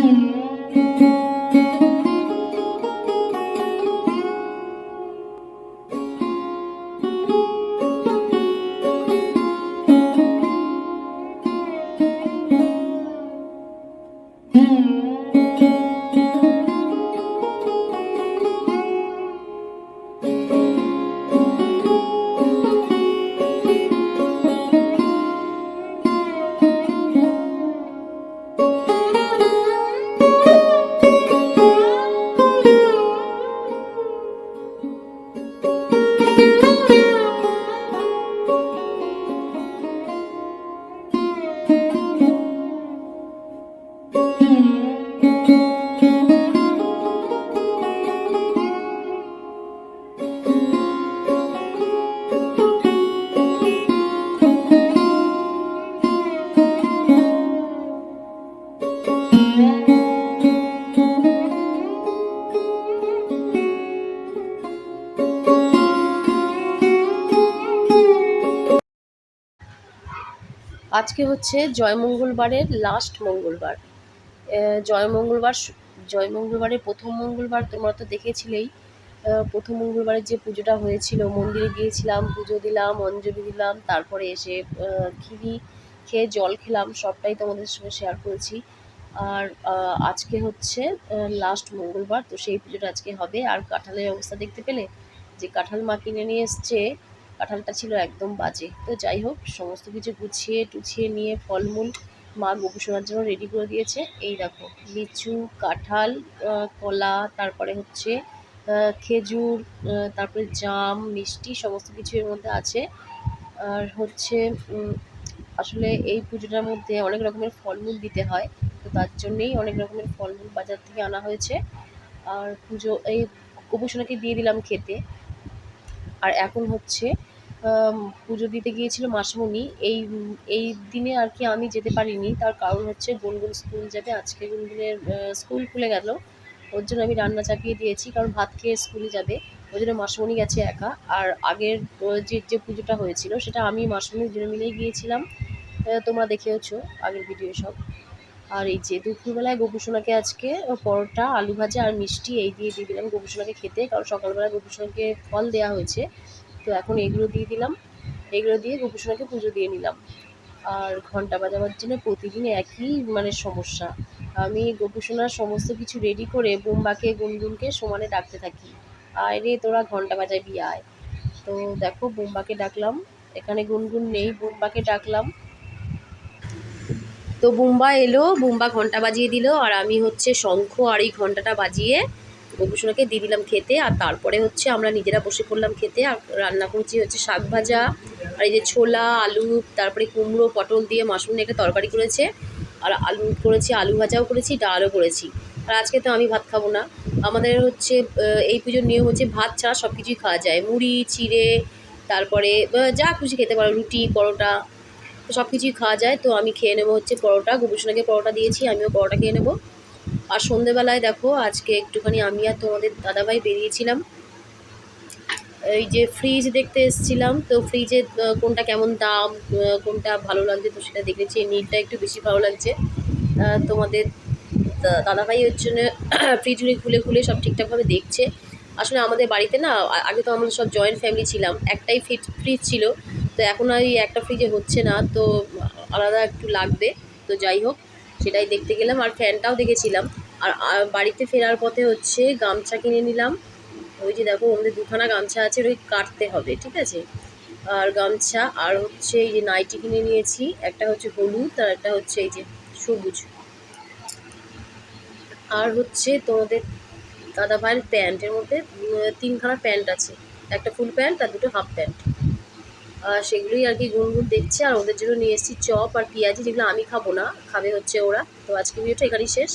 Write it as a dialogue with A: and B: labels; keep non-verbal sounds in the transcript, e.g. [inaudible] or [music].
A: Thank you. আজকে হচ্ছে জয়মঙ্গলবারের last মঙ্গলবার। জয়মঙ্গলবার জয়মঙ্গলবারের প্রথম মঙ্গলবার তোমরা তো দেখেছিলেই। প্রথম মঙ্গলবারের যে পুজোটা হয়েছিল, মন্দিরে গিয়েছিলাম, পুজো দিলাম, অঞ্জলি দিলাম, তারপরে এসে খিরি খেয়ে জল খেলাম, সবটাই তোমাদের সঙ্গে শেয়ার করেছি। আর আজকে হচ্ছে লাস্ট মঙ্গলবার, তো সেই পুজোটা আজকে হবে। আর কাঁঠালের অবস্থা দেখতে পেলে? যে কাঁঠাল মা কিনে নিয়ে এসছে কাঁঠালটা ছিল একদম বাজে। তো যাই হোক, সমস্ত কিছু গুছিয়ে টুছিয়ে নিয়ে ফলমূল মা গোপুসোনার জন্য রেডি করে দিয়েছে। এই দেখো, লিচু, কাঁঠাল কলা, তারপরে হচ্ছে খেজুর তারপরে জাম, মিষ্টি সমস্ত কিছু এর মধ্যে আছে। আর হচ্ছে আসলে এই পুজোটার মধ্যে অনেক রকমের ফলমূল দিতে হয়। তো তার জন্যেই অনেক রকমের ফলমূল বাজার থেকে আনা হয়েছে। আর পুজো, এই গোপুসোনাকে দিয়ে দিলাম খেতে। আর এখন হচ্ছে পুজো দিতে গিয়েছিল মাসমণি। এই এই দিনে আর কি আমি যেতে পারিনি। তার কারণ হচ্ছে গুনগুন স্কুল যাবে। আজকে গুনগুনের স্কুল খুলে গেল। ওর জন্য আমি রান্না চাপিয়ে দিয়েছি, কারণ ভাত খেয়ে স্কুলে যাবে। ওই জন্য মাসমণি গেছে একা। আর আগের যে যে পুজোটা হয়েছিল, সেটা আমি মাসমণি দুজনে মিলেই গিয়েছিলাম। তোমরা দেখেওছো আগের ভিডিও সব। আর এই যে দুপুরবেলায় গোপুসোনাকে আজকে পরোটা, আলু ভাজা আর মিষ্টি এই দিয়ে দিয়ে দিলাম গোপুসোনাকে খেতে। কারণ সকালবেলা গোপুসোনাকে ফল দেওয়া হয়েছে। তো এখন এগুলো দিয়ে দিলাম। এগুলো দিয়ে গোপুসোনাকে পুজো দিয়ে নিলাম। আর ঘণ্টা বাজাবার জন্য প্রতিদিন একই মানে সমস্যা। আমি গোপুসোনার সমস্ত কিছু রেডি করে বোম্বাকে, গুনগুনকে সমানে ডাকতে থাকি। আয় রে, তোরা ঘণ্টা বাজাবি, আয়। তো দেখো, বোম্বাকে ডাকলাম। এখানে গুনগুন নেই, বোম্বাকে ডাকলাম। তো বুম্বা এলো, বুম্বা ঘণ্টা বাজিয়ে দিল। আর আমি হচ্ছে শঙ্খ আর এই ঘন্টাটা বাজিয়ে গোপুসোনাকে দিয়ে দিলাম খেতে, আর তারপরে হচ্ছে আমরা নিজেরা বসে পড়লাম খেতে, আর রান্না করছি হচ্ছে শাক ভাজা, আর এই যে ছোলা, আলু, তারপরে কুমড়ো, পটল দিয়ে মাশরুম একটা তরকারি করেছে, আর আলু করেছি, আলু ভাজাও করেছি, ডালও করেছি। আর আজকে তো আমি ভাত খাব না। আমাদের হচ্ছে এই পুজোর নিয়ম হচ্ছে ভাত ছাড়া সব কিছুই খাওয়া যায়। মুড়ি, চিড়ে, তারপরে যা খুশি খেতে পারো, রুটি, পরোটা সব কিছুই খাওয়া যায়। তো আমি খেয়ে নেব হচ্ছে পরোটা গোপুসোনাকে পরোটা দিয়েছি, আমিও পরোটা খেয়ে নেব। আর সন্ধেবেলায় দেখো, আজকে একটুখানি আমি আর তোমাদের দাদাভাই বেরিয়েছিলাম। এই যে ফ্রিজ দেখতে এসেছিলাম, তো ফ্রিজে কোনটা কেমন দাম কোনটা ভালো লাগছে তো সেটা দেখেছি নীলটা একটু বেশি ভালো লাগছে। তোমাদের দাদাভাই ওর জন্য [coughs] ফ্রিজগুলি খুলে খুলে সব ঠিকঠাকভাবে দেখছে। আসলে আমাদের বাড়িতে না আগে তো আমরা সব জয়েন্ট ফ্যামিলি ছিলাম, একটাই ফ্রিজ ফ্রিজ ছিল। তো এখন আর এই একটা ফ্রিজে হচ্ছে না, তো আলাদা একটু লাগবে। তো যাই হোক, সেটাই দেখতে গেলাম। আর ফ্যানটাও দেখেছিলাম। আর বাড়িতে ফেরার পথে হচ্ছে গামছা কিনে নিলাম। ওই যে দেখো, ওদের দুখানা গামছা আছে, ওই কাটতে হবে, ঠিক আছে? আর গামছা, আর হচ্ছে এই যে নাইটি কিনে নিয়েছি, একটা হচ্ছে হলুদ, আর একটা হচ্ছে এই যে সবুজ। আর হচ্ছে তোমাদের দাদা ভাইয়ের প্যান্টের মধ্যে তিনখানা প্যান্ট আছে। একটা ফুল প্যান্ট আর দুটো হাফ প্যান্ট। আর সেগুলোই আর কি গুনগুন দেখছে, আর ওদের জন্য নিয়ে এসেছি চপ আর পেঁয়াজি, যেগুলো আমি খাব না, খাবে হচ্ছে ওরা। তো আজকে ভিডিওটা এখানেই শেষ।